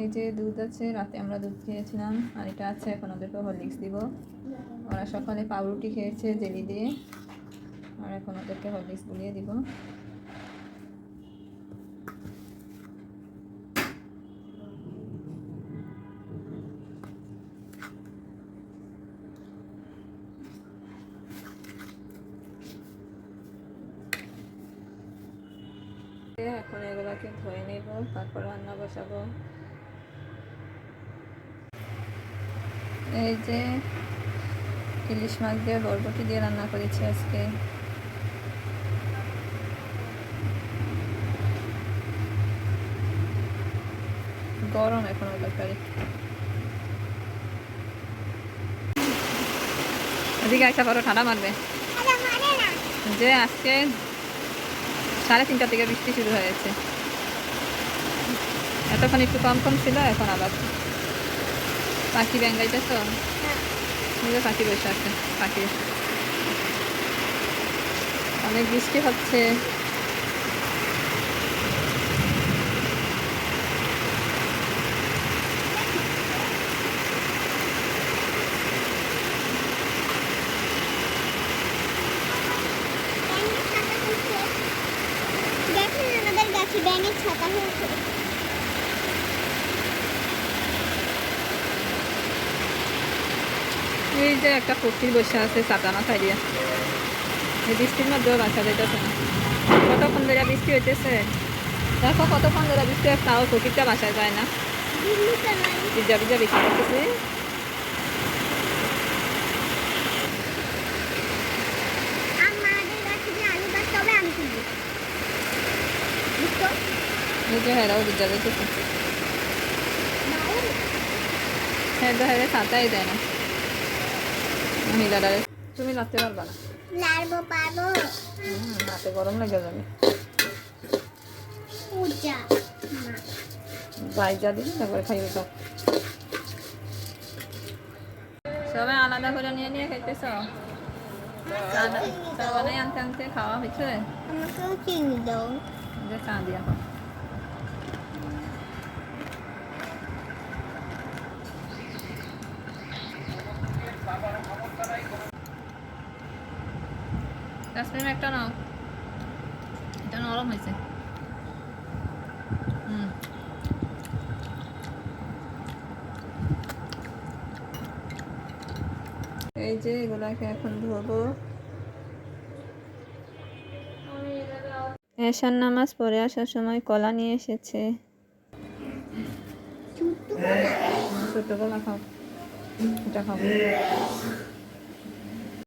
এই যে দুধ আছে, রাতে আমরা দুধ খেয়েছিলাম, আর এটা আছে, এখন ওদেরকে হরলিক্স দিব। ওরা সকালে পাউরুটি খেয়েছে, জেলি দিয়ে, আর এখন ওদেরকে হরলিক্স গুলিয়ে দিব। এখন এগুলোকে ধুয়ে নেব, তারপর রান্না বসাবো। এই যে ইলিশ মাছ দিয়ে বরবটি দিয়ে রান্না করেছি আজকে। গরম এখন তরকারি এদিকে একটা বড় ঠান্ডা মারবে। যে আজকে সাড়ে তিনটা থেকে বৃষ্টি শুরু হয়েছে এতক্ষণ একটু কম কম ছিল, এখন আবার পাখি ব্যাঙ্গাইতে তো? নিজে পাখি বসে আছে পাখি। অনেক বৃষ্টি হচ্ছে। ব্যাঙের ছাতা হয়েছে এই যে একটা ফকির বসে আছে চাটা মাথায় দিয়ে এই বৃষ্টির মধ্যেও বাসা যাইতেছে না। কতক্ষণ ধরে বৃষ্টি হইতেছে? দেখো কতক্ষণ ধরে বৃষ্টি হয়, তাও ফকিরটা বাসায় যায় না। ভিজা ভিজা বৃষ্টি করতেছে হেরাও হ্যাঁ তো হ্যাঁ ছাতাই দেয় না। মহিলারা তুমি লাগতে পারবা না? লাড়বো পারব। হাতে গরম লেগে যাবে। পূজা। বাইজা দিন তারপরে খাইবে তো সবাই আলাদা করে নিয়ে নিয়ে খাইতেছ? চা বানাই আনতে আনতে খাওয়া হয়েছে? আমাকেও চিনি দাও। যে চা দিয়া খাও। কাশ্মীর একটা নাও এটা নরম হয়েছে হুম এই যে এগুলাকে এখন ধোবো। এশার নামাজ পড়ে আসার সময় কলা নিয়ে এসেছে। ছোট্ট ছোট কলা খাও। এটা খাব